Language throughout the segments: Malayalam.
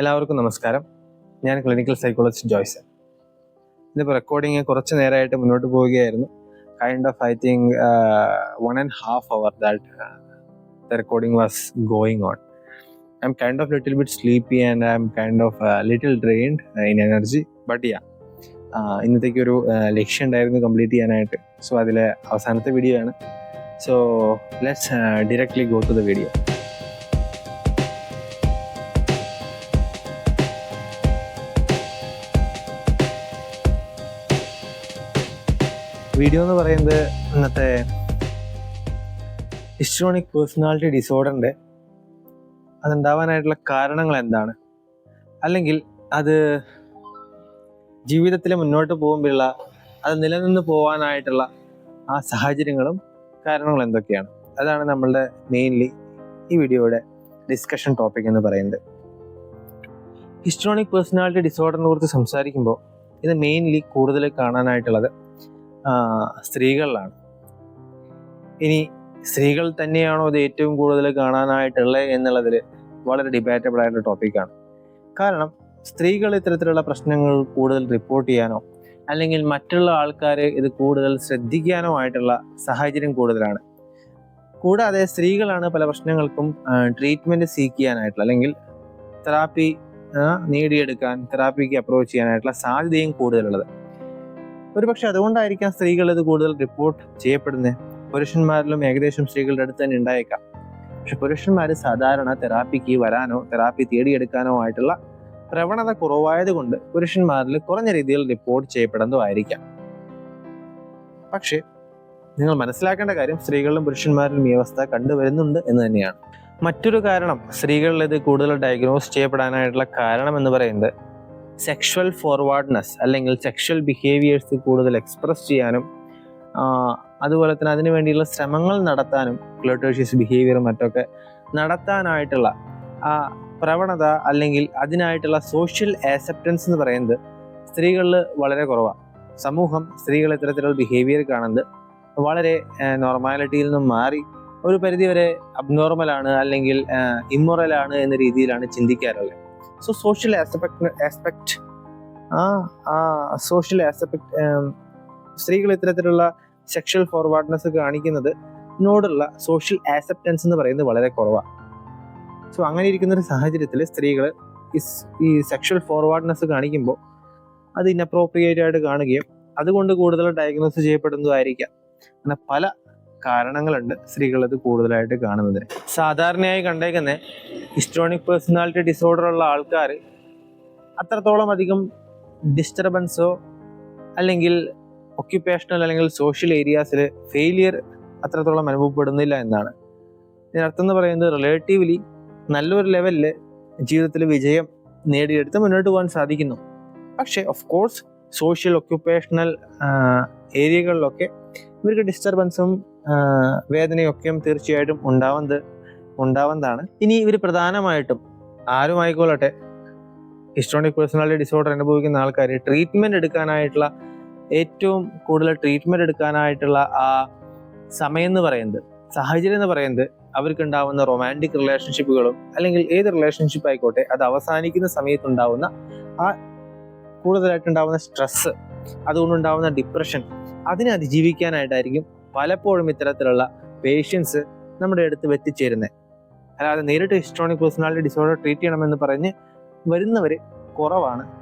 എല്ലാവർക്കും നമസ്കാരം. ഞാൻ ക്ലിനിക്കൽ സൈക്കോളജിസ്റ്റ് ജോയ്സൺ ഇതിപ്പോൾ റെക്കോർഡിങ് കുറച്ച് നേരമായിട്ട് മുന്നോട്ട് പോവുകയായിരുന്നു. Kind of I think one and half hour that the recording was going on I'm kind of little bit sleepy and I'm kind of little drained in energy but yeah ഇന്നത്തേക്ക് ഒരു uh, ലക്ഷ്യം ഉണ്ടായിരുന്നു കംപ്ലീറ്റ് ചെയ്യാനായിട്ട്. സോ അതിലെ അവസാനത്തെ വീഡിയോ ആണ്. So let's directly go to the video video എന്ന് പറയുന്നത് ഇന്നത്തെ ഹിസ്ട്രോണിക് പേഴ്സണാലിറ്റി ഡിസോർഡറിന്റെ അതുണ്ടാവാനായിട്ടുള്ള കാരണങ്ങൾ എന്താണ്? അല്ലെങ്കിൽ അത് ജീവിതത്തിൽ മുന്നോട്ട് പോകുമ്പോഴുള്ള അത് നിലനിന്ന് പോകാനായിട്ടുള്ള ആ സാഹചര്യങ്ങളും കാരണങ്ങളും എന്തൊക്കെയാണ്? അതാണ് നമ്മളുടെ മെയിൻലി ഈ വീഡിയോയുടെ ഡിസ്കഷൻ ടോപ്പിക് എന്ന് പറയുന്നത്. ഹിസ്ട്രോണിക് പേഴ്സണാലിറ്റി ഡിസോർഡറിനെ കുറിച്ച് സംസാരിക്കുമ്പോൾ ഇത് മെയിൻലി കൂടുതൽ കാണാനായിട്ടുള്ളത് സ്ത്രീകളിലാണ്. ഇനി സ്ത്രീകൾ തന്നെയാണോ ഇത് ഏറ്റവും കൂടുതൽ കാണാനായിട്ടുള്ളത് എന്നുള്ളതിൽ വളരെ ഡിബേറ്റബിൾ ആയിട്ടുള്ള ടോപ്പിക്കാണ് കാരണം സ്ത്രീകൾ ഇത്തരത്തിലുള്ള പ്രശ്നങ്ങൾ കൂടുതൽ റിപ്പോർട്ട് ചെയ്യാനോ അല്ലെങ്കിൽ മറ്റുള്ള ആൾക്കാർ ഇത് കൂടുതൽ ശ്രദ്ധിക്കാനോ ആയിട്ടുള്ള സാഹചര്യം കൂടുതലാണ്. കൂടാതെ സ്ത്രീകളാണ് പല പ്രശ്നങ്ങൾക്കും ട്രീറ്റ്മെന്റ് സീക്ക് ചെയ്യാനായിട്ടുള്ള അല്ലെങ്കിൽ തെറാപ്പി നേടിയെടുക്കാൻ തെറാപ്പിക്ക് അപ്രോച്ച് ചെയ്യാനായിട്ടുള്ള സാധ്യതയും കൂടുതലുള്ളത്. ഒരുപക്ഷെ അതുകൊണ്ടായിരിക്കാം സ്ത്രീകൾ ഇത് കൂടുതൽ റിപ്പോർട്ട് ചെയ്യപ്പെടുന്നത് പുരുഷന്മാരിലും ഏകദേശം സ്ത്രീകളുടെ അടുത്ത് തന്നെ ഉണ്ടായേക്കാം. പക്ഷെ പുരുഷന്മാർ സാധാരണ തെറാപ്പിക്ക് വരാനോ തെറാപ്പി തേടിയെടുക്കാനോ ആയിട്ടുള്ള പ്രവണത കുറവായതുകൊണ്ട് പുരുഷന്മാരിൽ കുറഞ്ഞ രീതിയിൽ റിപ്പോർട്ട് ചെയ്യപ്പെടുന്നതായിരിക്കാം പക്ഷേ നിങ്ങൾ മനസ്സിലാക്കേണ്ട കാര്യം സ്ത്രീകളിലും പുരുഷന്മാരിലും ഈ അവസ്ഥ കണ്ടുവരുന്നുണ്ട് എന്ന് തന്നെയാണ്. മറ്റൊരു കാരണം സ്ത്രീകളിൽ ഇത് കൂടുതൽ ഡയഗ്നോസ് ചെയ്യപ്പെടാനായിട്ടുള്ള കാരണം എന്ന് പറയുന്നത് സെക്ഷൽ ഫോർവേഡ്നെസ് അല്ലെങ്കിൽ സെക്ഷൽ ബിഹേവിയേഴ്സ് കൂടുതൽ എക്സ്പ്രസ് ചെയ്യാനും അതുപോലെ തന്നെ അതിനു വേണ്ടിയുള്ള ശ്രമങ്ങൾ നടത്താനും ക്ലോട്ടേഷ്യസ് ബിഹേവിയറും മറ്റൊക്കെ നടത്താനായിട്ടുള്ള ആ പ്രവണത അല്ലെങ്കിൽ അതിനായിട്ടുള്ള സോഷ്യൽ ആക്സെപ്റ്റൻസ് എന്ന് പറയുന്നത് സ്ത്രീകളിൽ വളരെ കുറവാണ് സമൂഹം സ്ത്രീകൾ ഇത്തരത്തിലുള്ള ബിഹേവിയർ കാണുന്നത് വളരെ നോർമാലിറ്റിയിൽ നിന്നും മാറി ഒരു പരിധിവരെ അബ്നോർമലാണ് അല്ലെങ്കിൽ ഇമ്മൊറലാണ് എന്ന രീതിയിലാണ് ചിന്തിക്കാറുള്ളത്. സോ സോഷ്യൽ ആസ്പെക്ട് ആസ്പെക്ട് ആ ആ സോഷ്യൽ ആസ്പെക്ട് സ്ത്രീകൾ ഇത്തരത്തിലുള്ള സെക്ഷൽ ഫോർവേഡ്നെസ് കാണിക്കുന്നത് നോടുള്ള സോഷ്യൽ ആക്സെപ്റ്റൻസ് എന്ന് പറയുന്നത് വളരെ കുറവാണ് സോ അങ്ങനെ ഇരിക്കുന്ന ഒരു സാഹചര്യത്തിൽ സ്ത്രീകൾ ഈ സെക്ഷൽ ഫോർവേഡ്നെസ് കാണിക്കുമ്പോൾ അത് ഇൻഅപ്രോപ്രിയേറ്റ് ആയിട്ട് കാണുകയും അതുകൊണ്ട് കൂടുതൽ ഡയഗ്നോസ് ചെയ്യപ്പെടുന്നതായിരിക്കാം അങ്ങനെ പല കാരണങ്ങളുണ്ട് സ്ത്രീകൾ അത് കൂടുതലായിട്ട് കാണുന്നതിന് സാധാരണയായി കണ്ടേക്കുന്ന ഹിസ്റ്റോണിക് പേഴ്സണാലിറ്റി ഡിസോർഡർ ഉള്ള ആൾക്കാർ അത്രത്തോളം അധികം ഡിസ്റ്റർബൻസോ അല്ലെങ്കിൽ ഒക്യുപ്പേഷണൽ അല്ലെങ്കിൽ സോഷ്യൽ ഏരിയാസിൽ ഫെയിലിയർ അത്രത്തോളം അനുഭവപ്പെടുന്നില്ല എന്നാണ്. ഇതിനർത്ഥം എന്ന് പറയുന്നത് റിലേറ്റീവ്ലി നല്ലൊരു ലെവലിൽ ജീവിതത്തിൽ വിജയം നേടിയെടുത്ത് മുന്നോട്ട് പോകാൻ സാധിക്കുന്നു. പക്ഷേ ഓഫ് കോഴ്സ് സോഷ്യൽ ഒക്യുപ്പേഷണൽ ഏരിയകളിലൊക്കെ ഇവർക്ക് ഡിസ്റ്റർബൻസും വേദനയൊക്കെയും തീർച്ചയായിട്ടും ഉണ്ടാവുന്നത് ഉണ്ടാവുന്നതാണ് ഇനി ഇവർ പ്രധാനമായിട്ടും ആരുമായിക്കോളട്ടെ ഹിസ്റ്റോണിക് പേഴ്സണാലിറ്റി ഡിസോർഡർ അനുഭവിക്കുന്ന ആൾക്കാർ ട്രീറ്റ്മെന്റ് എടുക്കാനായിട്ടുള്ള ഏറ്റവും കൂടുതൽ ട്രീറ്റ്മെന്റ് എടുക്കാനായിട്ടുള്ള ആ സമയം എന്ന് പറയുന്നത് സാഹചര്യം എന്ന് പറയുന്നത് അവർക്കുണ്ടാവുന്ന റൊമാന്റിക് റിലേഷൻഷിപ്പുകളും അല്ലെങ്കിൽ ഏത് റിലേഷൻഷിപ്പ് ആയിക്കോട്ടെ അത് അവസാനിക്കുന്ന സമയത്തുണ്ടാവുന്ന ആ കൂടുതലായിട്ടുണ്ടാവുന്ന സ്ട്രെസ് അതുകൊണ്ടുണ്ടാവുന്ന ഡിപ്രഷൻ അതിനെ അതിജീവിക്കാനായിട്ടായിരിക്കും പലപ്പോഴും ഇത്തരത്തിലുള്ള പേഷ്യൻസ് നമ്മുടെ അടുത്ത് എത്തിച്ചേരുന്നത് അല്ലാതെ നേരിട്ട് ഹിസ്ട്രോണിക് പേഴ്സണാലിറ്റി ഡിസോർഡർ ട്രീറ്റ് ചെയ്യണമെന്ന് പറഞ്ഞ് വരുന്നവർ കുറവാണ്.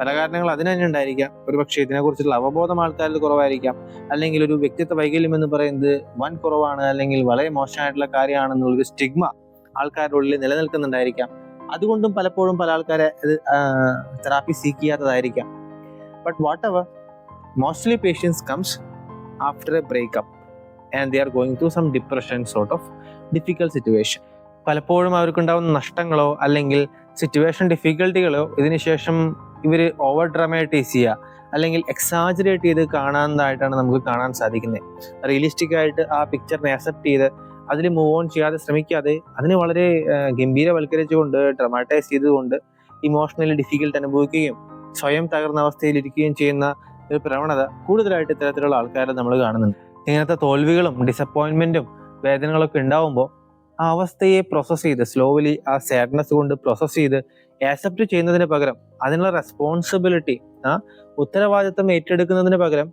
പല കാരണങ്ങൾ അതിന് തന്നെ ഉണ്ടായിരിക്കാം. ഒരുപക്ഷെ ഇതിനെക്കുറിച്ചുള്ള അവബോധം ആൾക്കാരിൽ കുറവായിരിക്കാം. അല്ലെങ്കിൽ ഒരു വ്യക്തിത്വ വൈകല്യം എന്ന് പറയുന്നത് വൻ കുറവാണ് അല്ലെങ്കിൽ വളരെ മോശമായിട്ടുള്ള കാര്യമാണെന്നുള്ളൊരു സ്റ്റിഗ്മ ആൾക്കാരുടെ ഉള്ളിൽ നിലനിൽക്കുന്നുണ്ടായിരിക്കാം. അതുകൊണ്ടും പലപ്പോഴും പല ആൾക്കാരെ ഇത് therapy seek ചെയ്യാത്തതായിരിക്കാം. But whatever mostly patients comes after a breakup and they are going through some depression sort of difficult situation പലപ്പോഴും അവർക്കുണ്ടാവുന്ന നഷ്ടങ്ങളോ അല്ലെങ്കിൽ സിറ്റുവേഷൻ ഡിഫിക്കൽട്ടികളോ ഇതിനുശേഷം ഇവർ ഓവർ ഡ്രമാറ്റൈസ് ചെയ്യുക അല്ലെങ്കിൽ എക്സാജറേറ്റ് ചെയ്ത് കാണാവുന്നതായിട്ടാണ് നമുക്ക് കാണാൻ സാധിക്കുന്നത്. റിയലിസ്റ്റിക് ആയിട്ട് ആ പിക്ചറിനെ അക്സെപ്റ്റ് ചെയ്ത് അതിൽ മൂവ് ഓൺ ചെയ്യാതെ ശ്രമിക്കാതെ അതിനെ വളരെ ഗംഭീരവൽക്കരിച്ചുകൊണ്ട് ഡ്രമാറ്റൈസ് ചെയ്തുകൊണ്ട് ഇമോഷണലി ഡിഫിക്കൽട്ട് അനുഭവിക്കുകയും സ്വയം തകർന്ന അവസ്ഥയിലിരിക്കുകയും ചെയ്യുന്ന ഒരു പ്രവണത കൂടുതലായിട്ട് ഇത്തരത്തിലുള്ള ആൾക്കാരെ നമ്മൾ കാണുന്നുണ്ട്. ഇങ്ങനത്തെ തോൽവികളും ഡിസപ്പോയിൻമെന്റും വേദനകളൊക്കെ ഉണ്ടാവുമ്പോൾ ആ അവസ്ഥയെ പ്രോസസ്സ് ചെയ്ത് സ്ലോവലി ആ സാഡ്നെസ് കൊണ്ട് പ്രോസസ്സ് ചെയ്ത് ആക്സെപ്റ്റ് ചെയ്യുന്നതിന് പകരം അതിനുള്ള റെസ്പോൺസിബിലിറ്റി ആ ഉത്തരവാദിത്തം ഏറ്റെടുക്കുന്നതിന് പകരം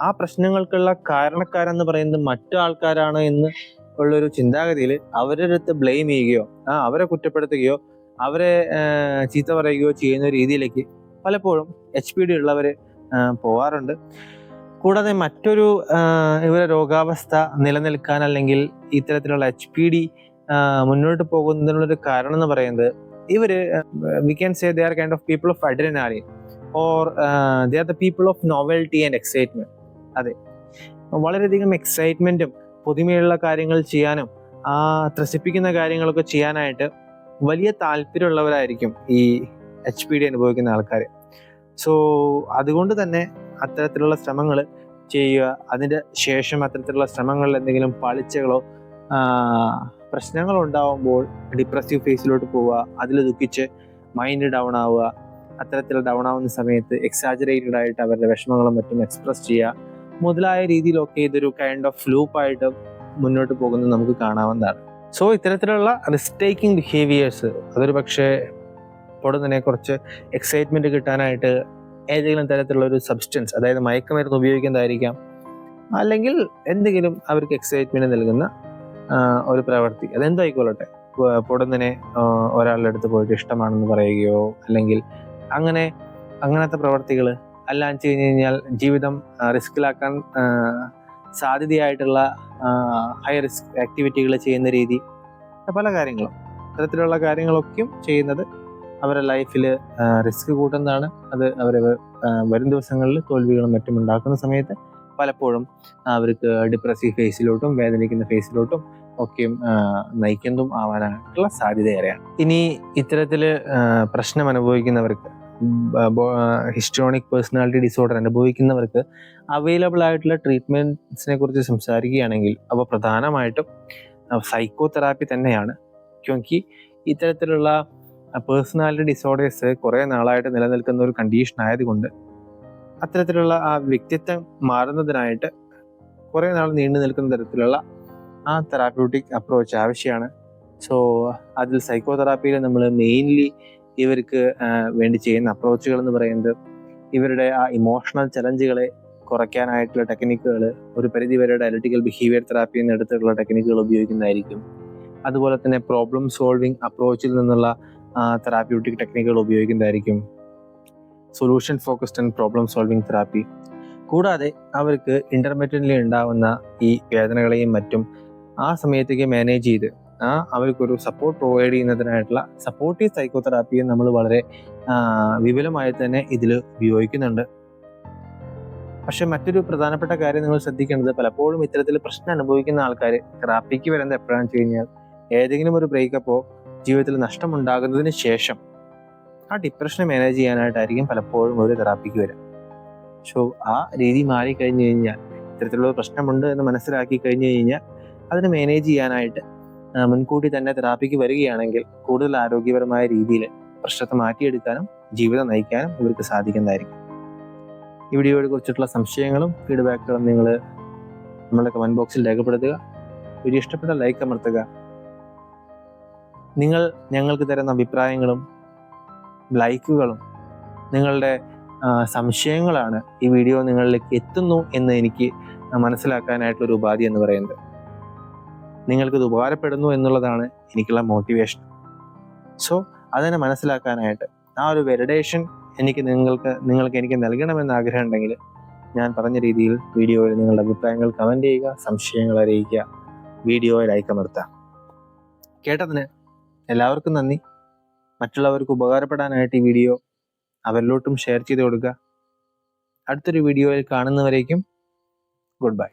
ആ പ്രശ്നങ്ങൾക്കുള്ള കാരണക്കാരെന്ന് പറയുന്നത് മറ്റു ആൾക്കാരാണ് എന്ന് ഉള്ളൊരു ചിന്താഗതിയിൽ അവരുടെ അടുത്ത് ബ്ലെയിം ചെയ്യുകയോ ആ അവരെ കുറ്റപ്പെടുത്തുകയോ അവരെ ചീത്ത പറയുകയോ ചെയ്യുന്ന രീതിയിലേക്ക് പലപ്പോഴും എച്ച് പി ഡി ഉള്ളവർ പോവാറുണ്ട്. കൂടാതെ മറ്റൊരു ഇവരുടെ ഇവരെ രോഗാവസ്ഥ നിലനിൽക്കാൻ അല്ലെങ്കിൽ ഇത്തരത്തിലുള്ള എച്ച് പി ഡി മുന്നോട്ട് പോകുന്നതിനുള്ളൊരു കാരണം എന്ന് പറയുന്നത് ഇവർ we can say they are kind of people of adrenaline or they are the people of novelty and excitement അതെ. വളരെയധികം എക്സൈറ്റ്മെന്റും പുതുമയുള്ള കാര്യങ്ങൾ ചെയ്യാനും ആ ത്രസിപ്പിക്കുന്ന കാര്യങ്ങളൊക്കെ ചെയ്യാനായിട്ട് വലിയ താല്പര്യമുള്ളവരായിരിക്കും ഈ എച്ച് പി ഡി അനുഭവിക്കുന്ന ആൾക്കാർ സോ അതുകൊണ്ട് തന്നെ അത്തരത്തിലുള്ള ശ്രമങ്ങൾ ചെയ്യുക അതിന്റെ ശേഷം അത്തരത്തിലുള്ള ശ്രമങ്ങളിൽ എന്തെങ്കിലും പാളിച്ചകളോ പ്രശ്നങ്ങൾ ഉണ്ടാവുമ്പോൾ ഡിപ്രസീവ് ഫേസിലോട്ട് പോവുക അതിൽ ദുഃഖിച്ച് മൈൻഡ് ഡൗൺ ആവുക അത്തരത്തിൽ ഡൗൺ ആവുന്ന സമയത്ത് എക്സാജറേറ്റഡ് ആയിട്ട് അവരുടെ വിഷമങ്ങളും മറ്റും എക്സ്പ്രസ് ചെയ്യുക മുതലായ രീതിയിലൊക്കെ ഇതൊരു കൈൻഡ് ഓഫ് ലൂപ്പായിട്ട് മുന്നോട്ട് പോകുന്നത് നമുക്ക് കാണാവുന്നതാണ്. സോ ഇത്തരത്തിലുള്ള റിസ്ക് ടേക്കിംഗ് ബിഹേവിയേഴ്സ് അതൊരു പക്ഷേ ഉടനെ കുറച്ച് എക്സൈറ്റ്മെന്റ് കിട്ടാനായിട്ട് ഏതെങ്കിലും തരത്തിലുള്ള ഒരു സബ്സ്റ്റൻസ് അതായത് മയക്കുമരുന്ന് ഉപയോഗിക്കുന്നതായിരിക്കാം. അല്ലെങ്കിൽ എന്തെങ്കിലും അവർക്ക് എക്സൈറ്റ്മെന്റ് നൽകുന്ന ഒരു പ്രവൃത്തി അതെന്തായിക്കൊള്ളട്ടെ പൊടുന്നനെ ഒരാളുടെ അടുത്ത് പോയിട്ട് ഇഷ്ടമാണെന്ന് പറയുകയോ അല്ലെങ്കിൽ അങ്ങനെ അങ്ങനത്തെ പ്രവർത്തികൾ വെച്ച് കഴിഞ്ഞ് കഴിഞ്ഞാൽ ജീവിതം റിസ്കിലാക്കാൻ സാധ്യതയായിട്ടുള്ള ഹൈ റിസ്ക് ആക്ടിവിറ്റികൾ ചെയ്യുന്ന രീതി പല കാര്യങ്ങളും. അത്തരത്തിലുള്ള കാര്യങ്ങളൊക്കെയും ചെയ്യുന്നത് അവരുടെ ലൈഫിൽ റിസ്ക് കൂട്ടുന്നതാണ്. അത് അവർ വരും ദിവസങ്ങളിൽ തോൽവികളും മറ്റും ഉണ്ടാക്കുന്ന സമയത്ത് പലപ്പോഴും അവർക്ക് ഡിപ്രസീവ് ഫേസിലോട്ടും വേദനിക്കുന്ന ഫേസിലോട്ടും ഒക്കെയും നയിക്കുന്നതും ആവാനായിട്ടുള്ള സാധ്യത ഏറെയാണ് ഇനി ഇത്തരത്തിൽ പ്രശ്നം അനുഭവിക്കുന്നവർക്ക് ഹിസ്റ്റോണിക് പേഴ്സണാലിറ്റി ഡിസോർഡർ അനുഭവിക്കുന്നവർക്ക് അവൈലബിൾ ആയിട്ടുള്ള ട്രീറ്റ്മെന്റ്സിനെ കുറിച്ച് സംസാരിക്കുകയാണെങ്കിൽ അവ പ്രധാനമായിട്ടും സൈക്കോതെറാപ്പി തന്നെയാണ്. ക്യോങ്കി ഇത്തരത്തിലുള്ള പേഴ്സണാലിറ്റി ഡിസോർഡേഴ്സ് കുറേ നാളായിട്ട് നിലനിൽക്കുന്ന ഒരു കണ്ടീഷൻ ആയതുകൊണ്ട് അത്തരത്തിലുള്ള ആ വ്യക്തിത്വം മാറുന്നതിനായിട്ട് കുറേ നാൾ നീണ്ടു നിൽക്കുന്ന തരത്തിലുള്ള ആ തെറാപ്യൂട്ടിക് അപ്രോച്ച് ആവശ്യമാണ്. സോ അതിൽ സൈക്കോ തെറാപ്പിയിൽ നമ്മൾ മെയിൻലി ഇവർക്ക് വേണ്ടി ചെയ്യുന്ന അപ്രോച്ചുകൾ എന്ന് പറയുന്നത് ഇവരുടെ ആ ഇമോഷണൽ ചലഞ്ചുകളെ കുറയ്ക്കാനായിട്ടുള്ള ടെക്നിക്കുകൾ ഒരു പരിധി വരെ ഡയലറ്റിക്കൽ ബിഹേവിയർ തെറാപ്പി എന്നെടുത്തിട്ടുള്ള ടെക്നിക്കുകൾ ഉപയോഗിക്കുന്നതായിരിക്കും. അതുപോലെ തന്നെ പ്രോബ്ലം സോൾവിങ് അപ്രോച്ചിൽ നിന്നുള്ള തെറാപ്യൂട്ടിക് ടെക്നിക്കുകൾ ഉപയോഗിക്കുന്നതായിരിക്കും. Solution focused and problem solving therapy കൂടാതെ അവർക്ക് ഇന്റർമീഡിയറ്റ്ലി ഉണ്ടാവുന്ന ഈ വേദനകളെയും മറ്റും ആ സമയത്തേക്ക് മാനേജ് ചെയ്ത് ആ അവർക്കൊരു സപ്പോർട്ട് പ്രൊവൈഡ് ചെയ്യുന്നതിനായിട്ടുള്ള സപ്പോർട്ടീവ് സൈക്കോതെറാപ്പിയും നമ്മൾ വളരെ വിപുലമായി തന്നെ ഇതിൽ ഉപയോഗിക്കുന്നുണ്ട്. പക്ഷെ മറ്റൊരു പ്രധാനപ്പെട്ട കാര്യം നിങ്ങൾ ശ്രദ്ധിക്കേണ്ടത് പലപ്പോഴും ഇത്തരത്തിൽ പ്രശ്നം അനുഭവിക്കുന്ന ആൾക്കാർ തെറാപ്പിക്ക് വരുന്നത് എപ്പോഴാണെന്ന് വെച്ച് കഴിഞ്ഞാൽ ഏതെങ്കിലും ഒരു ബ്രേക്കപ്പോ ജീവിതത്തിൽ നഷ്ടമുണ്ടാകുന്നതിന് ശേഷം ആ ഡിപ്രഷനെ മാനേജ് ചെയ്യാനായിട്ടായിരിക്കും പലപ്പോഴും ഒരു തെറാപ്പിക്ക് വരിക. സോ ആ രീതി മാറി കഴിഞ്ഞു കഴിഞ്ഞാൽ ഇത്തരത്തിലുള്ള പ്രശ്നമുണ്ട് എന്ന് മനസ്സിലാക്കി കഴിഞ്ഞു കഴിഞ്ഞാൽ അതിനെ മാനേജ് ചെയ്യാനായിട്ട് മുൻകൂട്ടി തന്നെ തെറാപ്പിക്ക് വരികയാണെങ്കിൽ കൂടുതൽ ആരോഗ്യപരമായ രീതിയിൽ പ്രശ്നത്തെ മാറ്റിയെടുക്കാനും ജീവിതം നയിക്കാനും ഇവർക്ക് സാധിക്കുന്നതായിരിക്കും. ഈ വീഡിയോയെ കുറിച്ചിട്ടുള്ള സംശയങ്ങളും ഫീഡ്ബാക്കുകളും നിങ്ങൾ നമ്മളുടെ കമന്റ് ബോക്സിൽ രേഖപ്പെടുത്തുക. വീഡിയോ ഇഷ്ടപ്പെട്ട ലൈക്ക് അമർത്തുക. നിങ്ങൾ ഞങ്ങൾക്ക് തരുന്ന അഭിപ്രായങ്ങളും ലൈക്കുകളും നിങ്ങളുടെ സംശയങ്ങളാണ് ഈ വീഡിയോ നിങ്ങളിലേക്ക് എത്തുന്നു എന്ന് എനിക്ക് മനസ്സിലാക്കാനായിട്ടൊരു ഉപാധി എന്ന് പറയുന്നത്. നിങ്ങൾക്കിത് ഉപകാരപ്പെടുന്നു എന്നുള്ളതാണ് എനിക്കുള്ള മോട്ടിവേഷൻ സോ അതിനെ മനസ്സിലാക്കാനായിട്ട് ആ ഒരു വെലിഡേഷൻ എനിക്ക് നിങ്ങൾക്ക് നിങ്ങൾക്ക് എനിക്ക് നൽകണമെന്ന് ആഗ്രഹം ഉണ്ടെങ്കിൽ ഞാൻ പറഞ്ഞ രീതിയിൽ വീഡിയോയിൽ നിങ്ങളുടെ അഭിപ്രായങ്ങൾ കമന്റ് ചെയ്യുക സംശയങ്ങൾ അറിയിക്കുക വീഡിയോയിൽ ലൈക്കമർത്തുക കേട്ടതിന് എല്ലാവർക്കും നന്ദി. മറ്റുള്ളവർക്ക് ഉപകാരപ്പെടാനായിട്ട് ഈ വീഡിയോ അവരിലോട്ടും ഷെയർ ചെയ്ത് കൊടുക്കുക. അടുത്തൊരു വീഡിയോയിൽ കാണുന്നവരേക്കും ഗുഡ് ബൈ